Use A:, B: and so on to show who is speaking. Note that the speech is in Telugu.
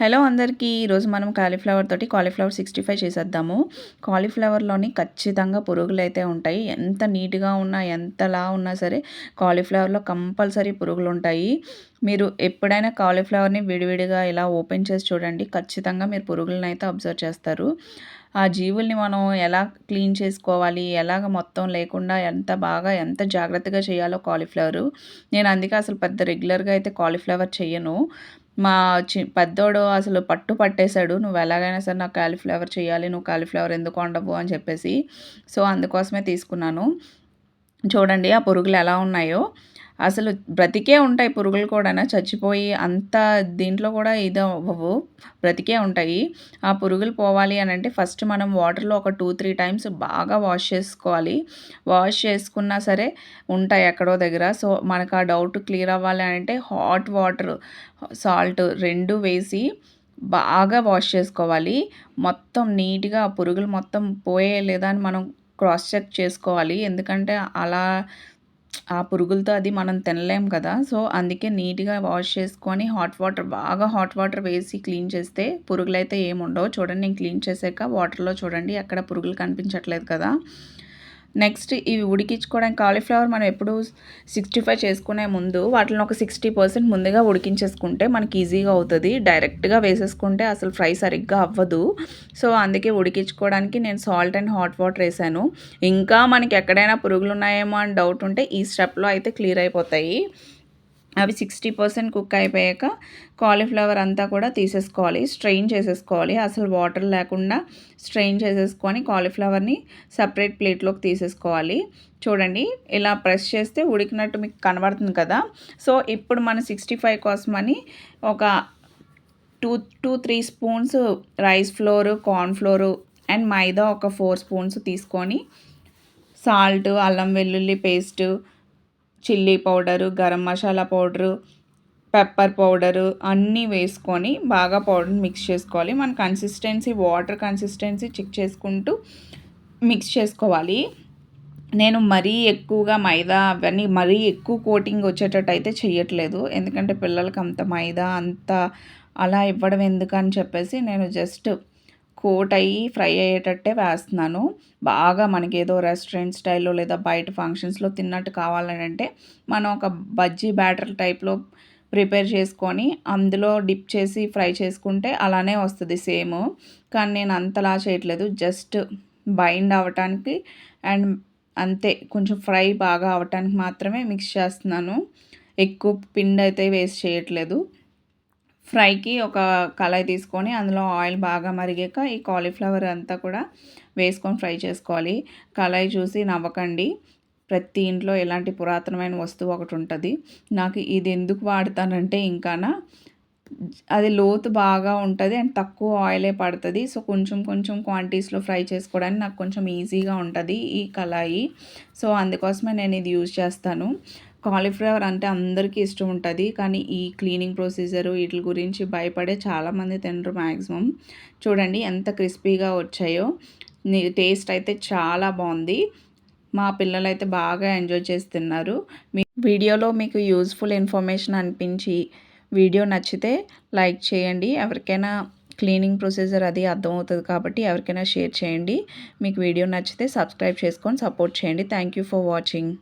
A: హలో అందరికీ ఈరోజు మనం కాలీఫ్లవర్ తోటి కాలీఫ్లవర్ సిక్స్టీ ఫైవ్ చేసేద్దాము కాలీఫ్లవర్లోని ఖచ్చితంగా పురుగులు అయితే ఉంటాయి. ఎంత నీట్గా ఉన్నా ఎంతలా ఉన్నా సరే కాలీఫ్లవర్లో కంపల్సరీ పురుగులు ఉంటాయి. మీరు ఎప్పుడైనా కాలీఫ్లవర్ని విడివిడిగా ఇలా ఓపెన్ చేసి చూడండి. ఖచ్చితంగా మీరు పురుగులను అయితే అబ్జర్వ్ చేస్తారు. ఆ జీవుల్ని మనం ఎలా క్లీన్ చేసుకోవాలి? ఎలాగ మొత్తం లేకుండా ఎంత బాగా ఎంత జాగ్రత్తగా చేయాలో కాలీఫ్లవర్ నేను అందుకే అసలు పెద్ద రెగ్యులర్గా అయితే కాలీఫ్లవర్ చేయను. మా చి పెద్దోడు అసలు పట్టు పట్టేశాడు. నువ్వు ఎలాగైనా సరే నాకు కాలీఫ్లవర్ చేయాలి నువ్వు కాలీఫ్లవర్ ఎందుకు వండవు? అని చెప్పేసి. సో అందుకోసమే తీసుకున్నాను. చూడండి ఆ పురుగులు ఎలా ఉన్నాయో. అసలు బ్రతికే ఉంటాయి పురుగులు కూడా చచ్చిపోయి అంత దీంట్లో కూడా ఇది అవ్వవు. బ్రతికే ఉంటాయి. ఆ పురుగులు పోవాలి అని అంటే ఫస్ట్ మనం వాటర్లో ఒక టూ త్రీ టైమ్స్ బాగా వాష్ చేసుకోవాలి. వాష్ చేసుకున్నా సరే ఉంటాయి ఎక్కడో దగ్గర. సో మనకు ఆ డౌట్ క్లియర్ అవ్వాలి అని అంటే హాట్ వాటర్ సాల్ట్ రెండు వేసి బాగా వాష్ చేసుకోవాలి. మొత్తం నీట్గా పురుగులు మొత్తం పోయే లేదా అని మనం క్రాస్ చెక్ చేసుకోవాలి. ఎందుకంటే అలా ఆ పురుగులతో అది మనం తినలేం కదా. సో అందుకే నీట్గా వాష్ చేసుకొని హాట్ వాటర్ బాగా హాట్ వాటర్ వేసి క్లీన్ చేస్తే పురుగులు అయితే ఏముండవు. చూడండి నేను క్లీన్ చేసాక వాటర్లో చూడండి ఎక్కడ పురుగులు కనిపించట్లేదు కదా. నెక్స్ట్ ఇవి ఉడికించుకోవడానికి కాలీఫ్లవర్ మనం ఎప్పుడు సిక్స్టీ ఫైవ్ చేసుకునే ముందు వాటిని ఒక సిక్స్టీ పర్సెంట్ ముందుగా ఉడికించేసుకుంటే మనకి ఈజీగా అవుతుంది. డైరెక్ట్గా వేసేసుకుంటే అసలు ఫ్రై సరిగ్గా అవ్వదు. సో అందుకే ఉడికించుకోవడానికి నేను సాల్ట్ అండ్ హాట్ వాటర్ వేసాను. ఇంకా మనకి ఎక్కడైనా పురుగులు ఉన్నాయేమో అని డౌట్ ఉంటే ఈ స్టెప్లో అయితే క్లియర్ అయిపోతాయి. అవి సిక్స్టీ పర్సెంట్ కుక్ అయిపోయాక కాలీఫ్లవర్ అంతా కూడా తీసేసుకోవాలి స్ట్రెయిన్ చేసేసుకోవాలి. అసలు వాటర్ లేకుండా స్ట్రెయిన్ చేసేసుకొని కాలీఫ్లవర్ని సపరేట్ ప్లేట్లోకి తీసేసుకోవాలి. చూడండి ఇలా ప్రెస్ చేస్తే ఉడికినట్టు మీకు కనబడుతుంది కదా. సో ఇప్పుడు మన సిక్స్టీ ఫైవ్ కోసమని ఒక two two three spoons rice flour corn flour and maida ఒక ఫోర్ స్పూన్స్ తీసుకొని సాల్ట్ అల్లం వెల్లుల్లి paste chilli powder garam masala powder pepper powder అన్నీ వేసుకొని బాగా పౌడర్ మిక్స్ చేసుకోవాలి. మన కన్సిస్టెన్సీ వాటర్ కన్సిస్టెన్సీ చెక్ చేసుకుంటూ మిక్స్ చేసుకోవాలి. నేను మరీ ఎక్కువగా మైదా అవన్నీ మరీ ఎక్కువ కోటింగ్ వచ్చేటట్టు అయితే చేయట్లేదు ఎందుకంటే పిల్లలకి అంత మైదా అంత అలా ఇవ్వడం ఎందుకని చెప్పేసి నేను జస్ట్ కోట్ అయ్యి ఫ్రై అయ్యేటట్టే వేస్తున్నాను. బాగా మనకి ఏదో రెస్టారెంట్ స్టైల్లో లేదా బయట ఫంక్షన్స్లో తిన్నట్టు కావాలని అంటే మనం ఒక బజ్జీ బ్యాటర్ టైప్లో ప్రిపేర్ చేసుకొని అందులో డిప్ చేసి ఫ్రై చేసుకుంటే అలానే వస్తుంది సేమ్. కానీ నేను అంతలా చేయట్లేదు. జస్ట్ బైండ్ అవ్వటానికి అండ్ అంతే. కొంచెం ఫ్రై బాగా అవ్వటానికి మాత్రమే మిక్స్ చేస్తున్నాను. ఎక్కువ పిండి అయితే వేస్ట్ చేయట్లేదు. ఫ్రైకి ఒక కళాయి తీసుకొని అందులో ఆయిల్ బాగా మరిగాక ఈ కాలీఫ్లవర్ అంతా కూడా వేసుకొని ఫ్రై చేసుకోవాలి. కళాయి చూసి నవ్వకండి. ప్రతి ఇంట్లో ఎలాంటి పురాతనమైన వస్తువు ఒకటి ఉంటుంది. నాకు ఇది ఎందుకు వాడతానంటే ఇంకానా అది లోతు బాగా ఉంటుంది అండ్ తక్కువ ఆయిలే పడుతుంది. సో కొంచెం కొంచెం క్వాంటిటీస్లో ఫ్రై చేసుకోవడానికి నాకు కొంచెం ఈజీగా ఉంటుంది ఈ కళాయి. సో అందుకోసమే నేను ఇది యూజ్ చేస్తాను. కాలీఫ్లవర్ అంటే అందరికీ ఇష్టం ఉంటుంది. కానీ ఈ క్లీనింగ్ ప్రొసీజర్ వీటి గురించి భయపడే చాలామంది తినరు మ్యాక్సిమం చూడండి ఎంత క్రిస్పీగా వచ్చాయో. టేస్ట్ అయితే చాలా బాగుంది. మా పిల్లలు అయితే బాగా ఎంజాయ్ చేసి తిన్నారు మీ వీడియోలో మీకు యూజ్ఫుల్ ఇన్ఫర్మేషన్ అనిపించి వీడియో నచ్చితే లైక్ చేయండి. ఎవరికైనా క్లీనింగ్ ప్రొసీజర్ అది అర్థమవుతుంది కాబట్టి ఎవరికైనా షేర్ చేయండి. మీకు వీడియో నచ్చితే సబ్స్క్రైబ్ చేసుకొని సపోర్ట్ చేయండి. Thank for watching.